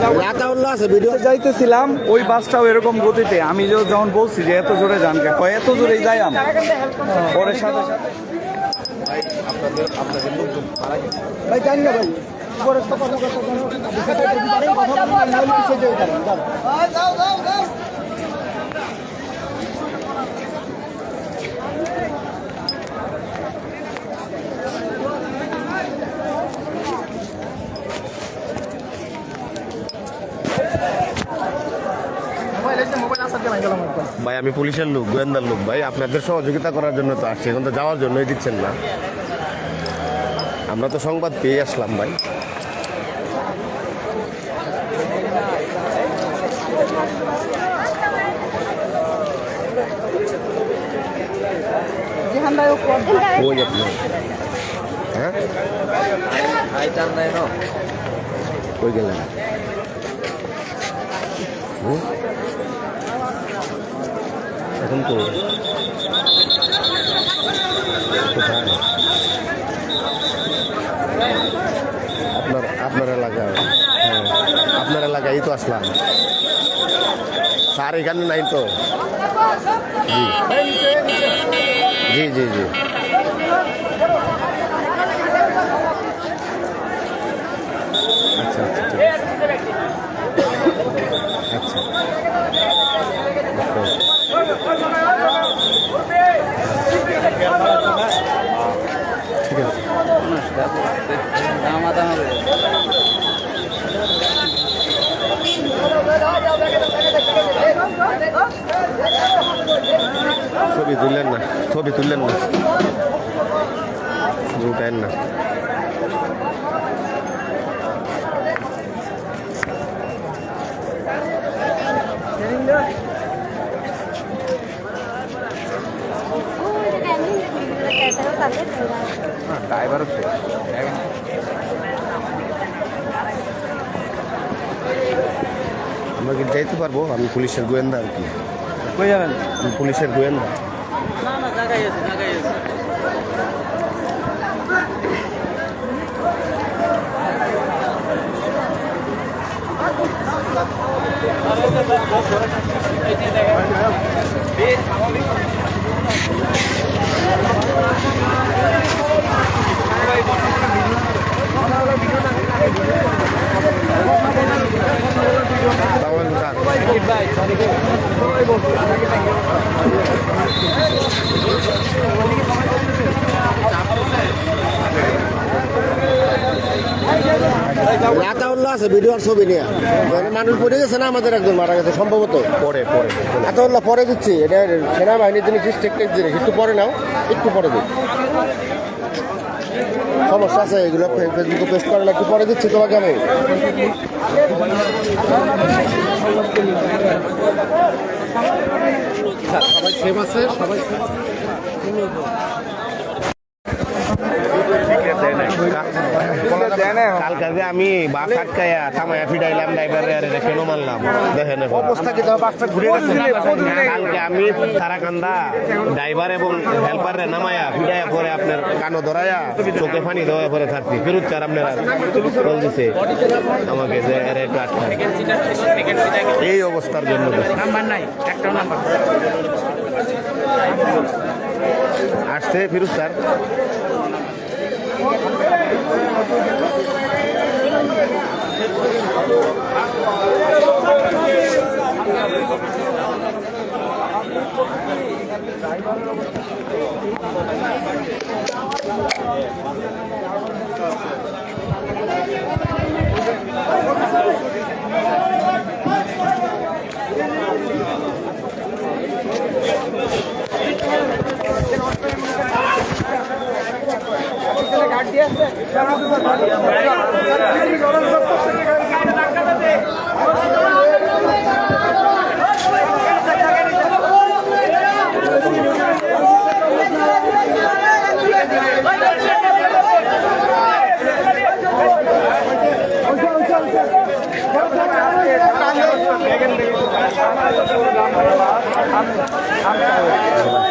রাতাউল্লাহ আছে ভিডিও যাইতেছিলাম ওই বাসটাও এরকম গতিতে। আমি যে- যখন বলছি যে এত জোরে যান কে কয় এত জোরে যাই আম। পরে সাথে সাথে ভাই জানি না ভাই। কথা। ভাই, আমি পুলিশের লোক, গোয়েন্দার লোক, ভাই। আপনাদের সহযোগিতা করার জন্য তো আসছি, এখন তো যাওয়ার জন্যই দিচ্ছেন না। আমরা তো সংবাদ পেয়ে আসলাম, ভাই। হ্যাঁ? ওই গেলেন। হুম? এখন তো আপনার আপনার এলাকায়। হ্যাঁ আপনার এলাকায় তো আসলাম। স্যার, এখানে নাই তো। জি। জি জি জি আচ্ছা আচ্ছা ঠিক আছে আচ্ছা বুঝতে পারছি। ঠিক আছে ছবি তুললেন না ছবি তুললেন না। ছবি উঠায়েন না। ড্রাইভারও আমরা কি যাইতে পারব? আমি পুলিশের গোয়েন্দা আর কি। পুলিশের গোয়েন্দা। আসসালামু রাতাউল্লাহ আছে ভিডিও আর ছবি নিয়ে। মানে মানুষ পড়ে গেছে না আমাদের একজন মারা গেছে সম্ভবত। পরে পরে রাতাউল্লাহ পরে দিচ্ছি এটা সেনাবাহিনীর জন্য ডিস্ট্রিক্ট জিনিস একটু পরে নাও একটু পরে দিই। সমস্যা আছে এগুলো ফেসবুকে পেস্ট করে একটু পরে দিচ্ছি তোমাকে আমি। কালকে যে আমি বাস আটকাইয়া থামাইয়া ফিডাইলাম ড্রাইভারে আর এটা কেন মারলাম দেখেন অবস্থা কি? তোমার ঘুরে কালকে আমি তারাকান্দা ড্রাইভার এবং হেল্পারে নামায়া ফিডাইয়া পরে আপনার কানো ধরাইয়া চোখে পানি দেওয়া পরে থাকছি ফেরত চার আপনার কল দিছে আমাকে যে এর একটু আটকা এই অবস্থার জন্য আসছে Firoz sir Thank you. I'm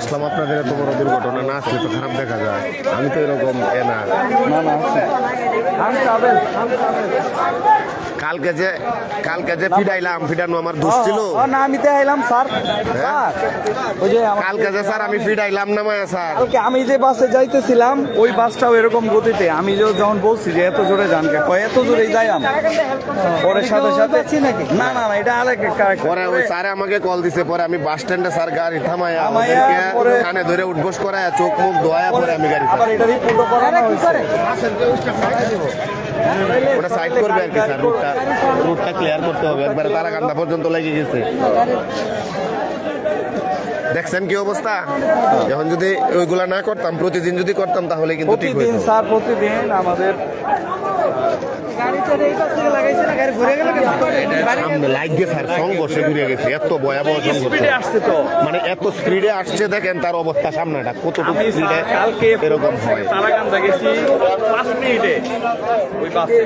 Aslam আপনাদের এত বড় দুর্ঘটনা না আসলে তো খারাপ দেখা যায়। আমি তো এরকম এ না। না না আছে। কালকে যে কালকে যে ফিডাইলাম ফিডানো আমার দোষ ছিল। না আমি দেখাইলাম স্যার। স্যার ওই যে কালকে যে স্যার আমি ফিডাইলাম না মায়া স্যার। কালকে আমি যে বাসে যাইতেছিলাম ওই বাসটাও এরকম গতিতে। আমি যে যখন বলছি যে এত জোরে যান কে কয় এত জোরে যাইলাম পরে সাথে সাথে না না না এটা আরেক পরে ওই স্যারে আমাকে কল দিছে পরে আমি বাস স্ট্যান্ডে স্যার গাড়ি থামায়া থামাইয়া কানে ধরে উঠবোস করায় চোখ মুখ ধোয়া পরে আমি গাড়ি আবার এটা রিপোর্টও করানো হয়েছে। ওটা সাইড করবে আর কি স্যার রুটটা রুটটা ক্লিয়ার করতে হবে। একবারে তারাকান্দা পর্যন্ত লেগে গেছে। দেখছেন কি অবস্থা? এখন যদি ওইগুলা না করতাম, প্রতিদিন যদি করতাম, তাহলে কিন্তু প্রতিদিন স্যার প্রতিদিন আমাদের গেছে এত ভয়াবহ স্পিডে আসছে তো। মানে এত স্পিডে আসছে দেখেন তার অবস্থা সামনেটা কতটুকু আমি স্পিডে স্যার কালকে এরকম হয়। তারাকান্দা গেছি পাঁচ মিনিটে ওই বাসে।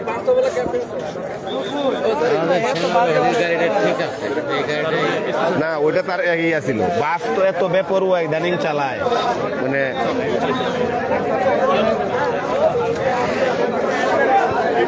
না ওইটা তার এগিয়ে আছিল বাস তো এত বেপরুয়া ইদানিং চালায়। মানে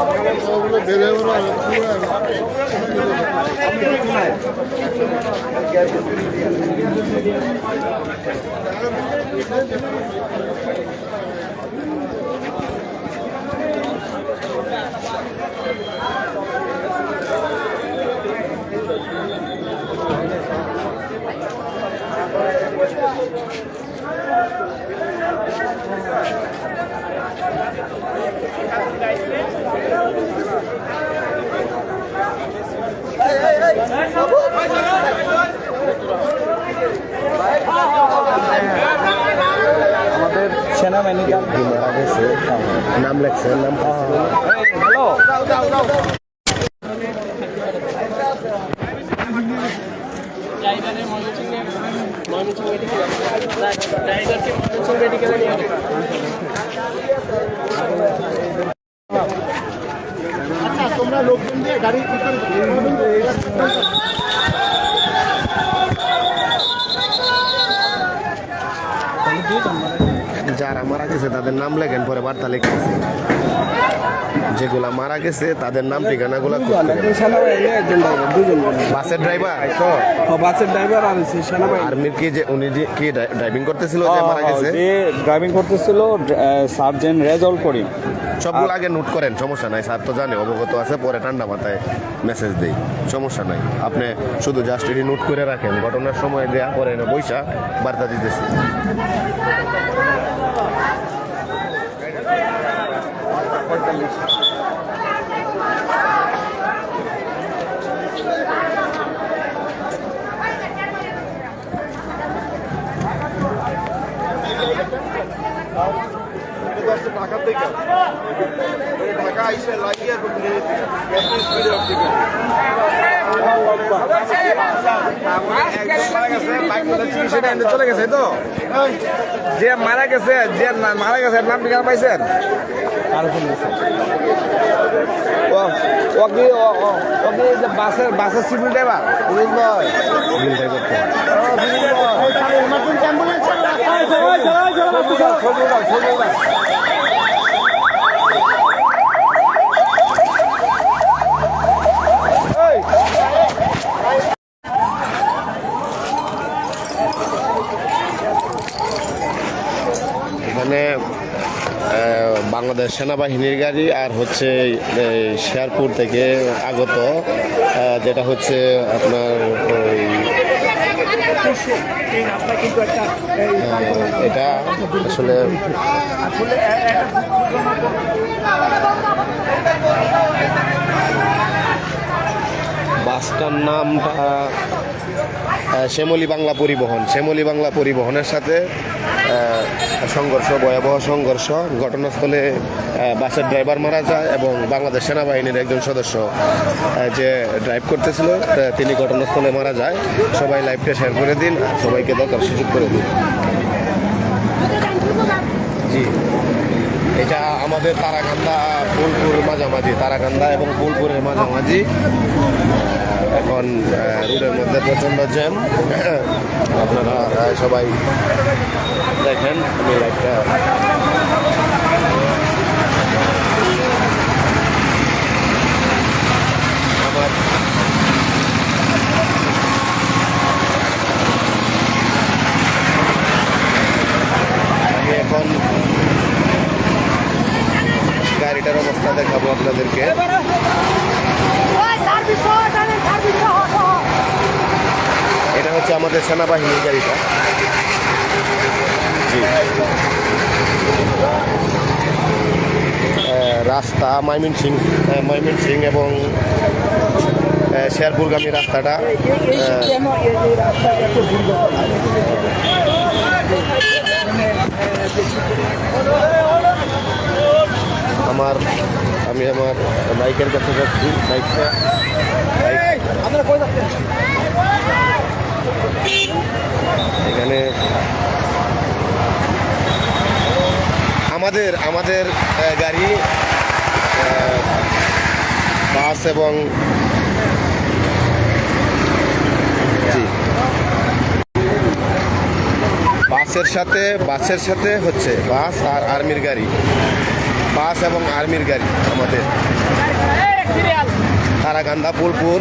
আমাদের লেখছে নাম হ্যালো তোমরা লোকজন দিয়ে গাড়ি যারা মারা গেছে তাদের নাম লেখেন পরে বার্তা লিখতেছে যেগুলা মারা গেছে তাদের নাম ঠিকানাগুলো বাসের ড্রাইভার? বাসের ড্রাইভার আর আর্মির কি যে উনি যে কি ড্রাইভিং করতেছিল যে মারা গেছে? যে ড্রাইভিং করতেছিল সার্জেন্ট রেজল করিম। সবগুলো আগে নোট করেন সমস্যা নাই স্যার তো জানে অবগত আছে পরে ঠান্ডা মাথায় মেসেজ দেই সমস্যা নাই। আপনি শুধু জাস্ট এটি নোট করে রাখেন ঘটনার সময় দেয়া পরে না বৈশা বার্তা দিতেছি। থেকে ঢাকা উঠতে চলে গেছে তো যে মারা গেছে যে মারা গেছে নাম ঠিকানা পাইছেন? ও ও কি ও- ও- ও কি যে বাসের সিভিল ড্রাইভার? এখানে বাংলাদেশ সেনাবাহিনীর গাড়ি আর হচ্ছে এই শেরপুর থেকে আগত যেটা হচ্ছে আপনার ওই এটা আসলে বাসটার নামটা শ্যামলী বাংলা পরিবহন, শ্যামলী বাংলা পরিবহনের সাথে সংঘর্ষ, ভয়াবহ সংঘর্ষ, ঘটনাস্থলে বাসের ড্রাইভার মারা যায় এবং বাংলাদেশ সেনাবাহিনীর একজন সদস্য যে ড্রাইভ করতেছিল তিনি ঘটনাস্থলে মারা যায়। সবাই লাইভটা শেয়ার করে দিন সবাইকে দরকার সুযোগ করে দিন। জি। এটা আমাদের তারাকান্দা বোলপুর মাঝামাঝি, তারাকান্দা এবং বোলপুরের মাঝামাঝি। এখন রোডের মধ্যে প্রচণ্ড জ্যাম। আপনারা সবাই দেখেন আমি লাইটটা আমার আমি এখন গাড়িটার অবস্থা দেখাবো আপনাদেরকে এটা হচ্ছে আমাদের সেনাবাহিনীর গাড়িটা। জি। রাস্তা ময়মন সিং এবং আহ, শেরপুরগামী রাস্তাটা আমার আমি আমার বাইকের কাছে যাচ্ছি বাইকটা বাইক আপনারা কই যাচ্ছেন এখানে আমাদের আমাদের গাড়ি বাস এবং বাসের সাথে বাসের সাথে হচ্ছে বাস আর আর্মির গাড়ি। বাস এবং আর্মির গাড়ি আমাদের। তারাকান্দা ফুলপুর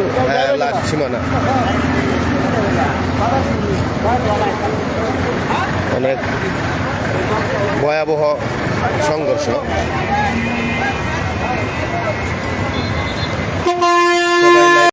লাস্ট সীমানা। অনেক ভয়াবহ সংঘর্ষ। সবাই